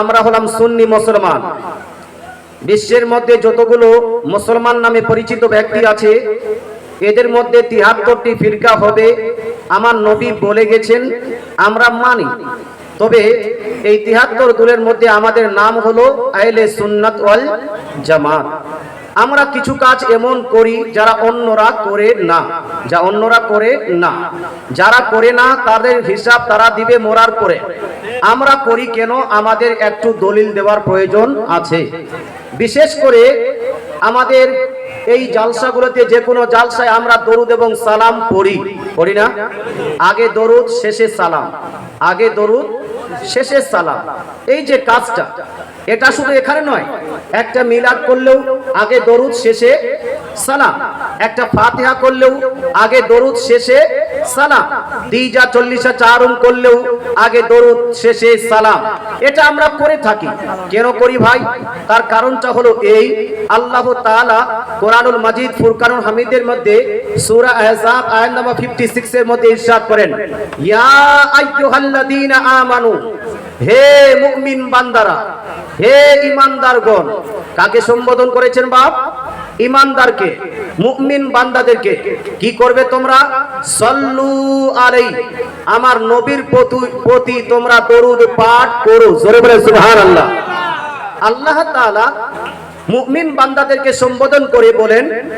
আমরা হলাম সুন্নি মুসলমান। বিশ্বের মধ্যে যতগুলো মুসলমান নামে পরিচিত ব্যক্তি আছে, এদের মধ্যে তিহাত্তরটি ফিরকা হবে। আমার নবী বলে গেছেন, আমরা মানি। তবে এই তিহাত্তর দূরের মধ্যে আমাদের নাম হলো আইলে সুন্নাত ওয়াল জামাত। আমরা কিছু কাজ এমন করি যারা অন্যরা করে না। যা অন্যরা করে না। যারা করে না, তাদের হিসাব তারা দিবে মোরার পরে আমরা করি কেন? আমাদের একটু দলিল দেওয়ার প্রয়োজন আছে। বিশেষ করে আমাদের এই জালসাগুলোতে যে কোনো জালসায় আমরা দরুদ এবং সালাম পড়ি। পড়ি না? আগে দরুদ, শেষে সালাম। আগে দরুদ শেষে সালাম। এই যে কাজটা, এটা শুধু এখানে নয়, একটা মিলাদ করলেও আগে দরুদ শেষে সালাম, একটা ফাতিহা করলেও আগে দরুদ শেষে সালাম। দিজা চল্লিশা চারণ করলেও আগে দরুদ শেষে সালাম। এটা আমরা করে থাকি। কেন করি ভাই? তার কারণটা হলো এই, আল্লাহ তাআলা কোরআনুল মাজিদ ফুরকানুল হামিদের মধ্যে সূরা আহজাব আয়াত নাম্বার 56 এর মধ্যে ইরশাদ করেন। ইয়া আইয়ুহাল্লাযীনা আমানু, হে মুমিন বান্দারা, হে ইমানদারগণ কাকে সম্বোধন করেছেন বাপ? ইমানদারকে মুমিন বান্দাদেরকে কি করবে তোমরা? সল্লু আলাই, আমার নবীর প্রতি- তোমরা দরুদ পাঠ করো। জোরে বলে সুবহানাল্লাহ। আল্লাহ তাআলা মুমিন বান্দাদেরকে সম্বোধন করে বলেন,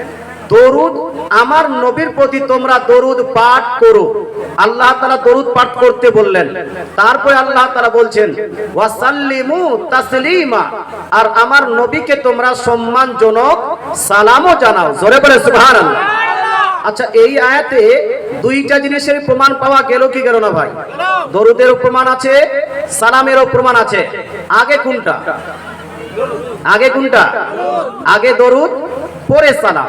দরুদ আমার নবীর প্রতি তোমরা দরুদ পাঠ করো। আল্লাহ তাআলা দরুদ পাঠ করতে বললেন। তারপরে আল্লাহ তাআলা বলছেন, ওয়াসাল্লিমু তাসলিমা। আর আমার নবীকে তোমরা সম্মানজনক সালামও জানাও, জোরে বলে সুবহানাল্লাহ। আচ্ছা এই আয়াতে দুইটা জিনিসের প্রমাণ পাওয়া গেল কি গেল না ভাই? দরুদেরও প্রমাণ আছে, সালামেরও প্রমাণ আছে। আগে কোনটা? আগে কোনটা? আগে দরুদ, পরে সালাম।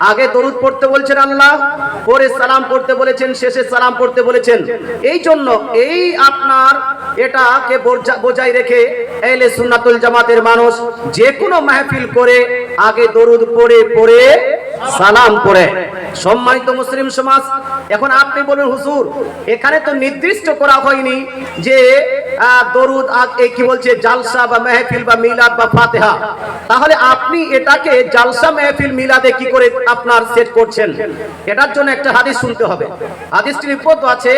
আগে দরুদ পড়তে বলছেন আল্লাহ, পরে সালাম পড়তে বলেছেন, শেষে সালাম পড়তে বলেছেন। এই জন্য এই আপনার এটাকে বোঝা- বোঝাই রেখে এলে সুন্নাতুল জামাতের মানুষ যে কোনো মাহফিল করে আগে দরুদ পড়ে পড়ে সালাম পড়ে। সম্মানিত মুসলিম সমাজ, এখন আপনি বলেন হুসুর এখানে তো নির্দিষ্ট করা হয়নি যে দরুদ কি বলছে, জালসা বা মেহফিল বা মিলাদ বা ফাতেহা। তাহলে আপনি এটাকে জালসা, মেহফিল, মিলাদে কি করে আপনার সেট করছেন? এটার জন্য একটা হাদিস শুনতে হবে। হাদিসটি রিপোর্ট আছে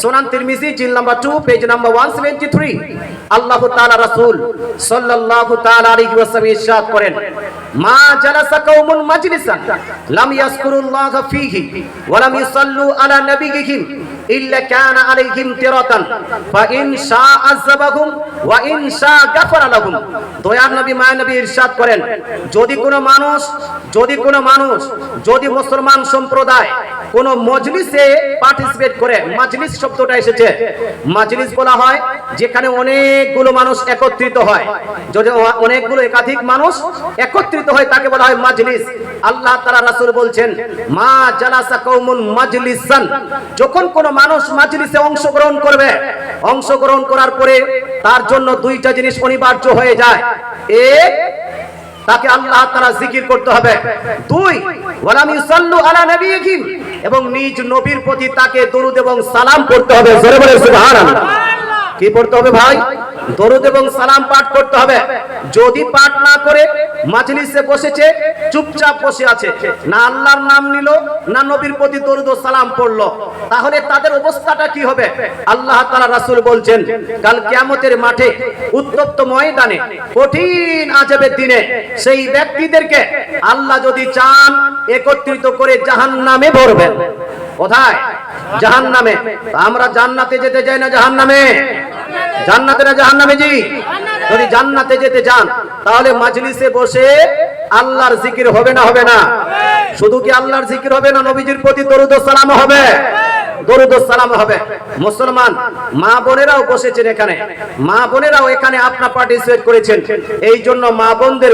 সোনান তিরমিজি, জিল নাম্বার 2 পেজ নাম্বার 173 আল্লাহ তাআলা রাসূল সাল্লাল্লাহু তাআলা আলাইহি ওয়াসাল্লাম ইরশাদ করেন, মা জালাসা কওমুন মাজলিসান, লাম ইয়াজকুরুল্লাহ ফীহি ওয়া লাম ইসাল্লু আলা নাবিয়িহিম। ইল্লা কানা আলাইহিম তিরাতান, ফা ইন শা আযাবাহুম ওয়া ইন শা গাফারা লাহুম। দয়ার নবী নবী ইরশাদ করেন, যদি কোনো মানুষ, যদি কোনো মানুষ, যদি মুসলমান সম্প্রদায় কোনো মজলিসে পার্টিসিপেট করে, মাজলিস শব্দটা এসেছে। মাজলিস বলা হয় যেখানে অনেকগুলো মানুষ একত্রিত হয়। যদি অনেকগুলো একাধিক মানুষ একত্রিত হয়, তাকে বলা হয় মাজলিস। আল্লাহ তাআলা রাসূল বলছেন, মা জালাসা কওমুন মাজলিসান। যখন কোন মানুষ মাজলিসে অংশগ্রহণ করবে, অংশগ্রহণ করার পরে তার জন্য দুইটা জিনিস অনিবার্য হয়ে যায়। এক, তাকে আল্লাহ তাআলা জিকির করতে হবে। দুই, ওয়ালাম ইউসাল্লু আলা নবিয়িহিম। এবং নিজ নবীর প্রতি তাকে দরুদ এবং সালাম পড়তে হবে। জোরে বলে সুবহানাল্লাহ। কি পড়তে হবে ভাই? দরুদ এবং সালাম পাঠ করতে হবে। যদি পাঠ না করে মাজলিসে বসেছে, চুপচাপ বসে আছে, না আল্লাহর নাম নিল, না নবীর প্রতি দরুদ ও সালাম পড়ল, তাহলে তাদের অবস্থাটা কি হবে? আল্লাহ তাআলা রাসূল বলছেন, কাল কিয়ামতের মাঠে, উত্তপ্ত ময়দানে, কঠিন আজবের দিনে, সেই ব্যক্তিদেরকে আল্লাহ যদি চান, একত্রিত করে জাহান্নামে ভরবেন। কোথায়? জাহান্নামে। আমরা জান্নাতে যেতে চাই না জাহান্নামে? জান্নাতে না জাহান্নামে জি? যদি জান্নাতে যেতে চান, তাহলে মাজলিসে বসে আল্লাহর জিকির হবে না হবে না? শুধু কি আল্লাহর জিকির হবে না নবীজির প্রতি দরুদ সালাম হবে? দরুদ সালাম হবে। মুসলমান, মা বোনেরাও বসেছেন এখানে। মা বোনেরাও এখানে আপনার পার্টিসিপেট করেছেন। এই জন্য মা বোনদের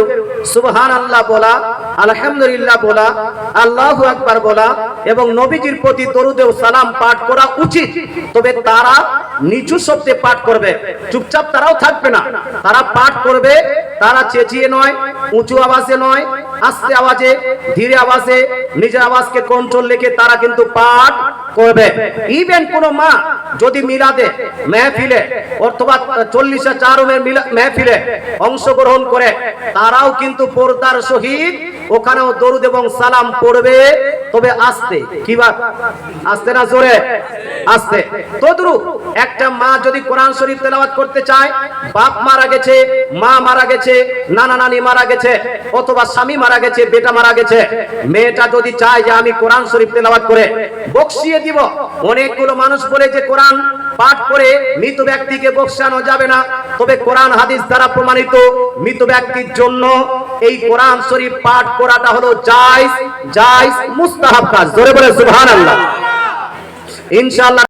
সুবহান আল্লাহ বলা আলহামদুলিল্লাহ বলা, আল্লাহ আকবার বলা এবং নবীজির প্রতি দরুদ সালাম পাঠ করা উচিত। তবে তারা নিচু শব্দে পাঠ করবে। চুপচাপ তারাও থাকবে না। তারা পাঠ করবে, তারা চেঁচিয়ে নয়, উঁচু আওয়াজে নয় আস্তে আওয়াজে, ধীরে আওয়াজে, নিজের আওয়াজকে কন্ট্রোল রেখে তারা কিন্তু পাঠ করবে। ইভেন কোন মা যদি মিলাদে, মেহফিলে, অথবা চল্লিশে চারমের মেহফিলে অংশগ্রহণ করে, তারাও কিন্তু পর্দার সহিত ওখানেও দরুদ এবং সালাম পড়বে। তবে আস্তে। কি আস্তে না জোরে? আস্তে। তদ্রু একটা মা যদি কোরআন শরীফ তেলাওয়াত করতে চায়, বাপ মারা গেছে, মা মারা গেছে, নানা নানি মারা গেছে, অথবা স্বামী মারা গেছে, বেটা মারা গেছে, মেয়েটা যদি চায় যে আমি কোরআন শরীফ তেলাওয়াত করে বকশিয়ে দিব। অনেকগুলো মানুষ বলে যে কোরআন পাঠ করে মৃত ব্যক্তিকে বকশানো যাবে না। তবে কোরআন হাদিস দ্বারা প্রমাণিত মৃত ব্যক্তির জন্য এই কোরআন শরীফ পাঠ করাটা হলো জায়েজ জায়েজ মুস্তাহাব কাজ। ধরে বলে সুবহানাল্লাহ। ইনশাআল্লাহ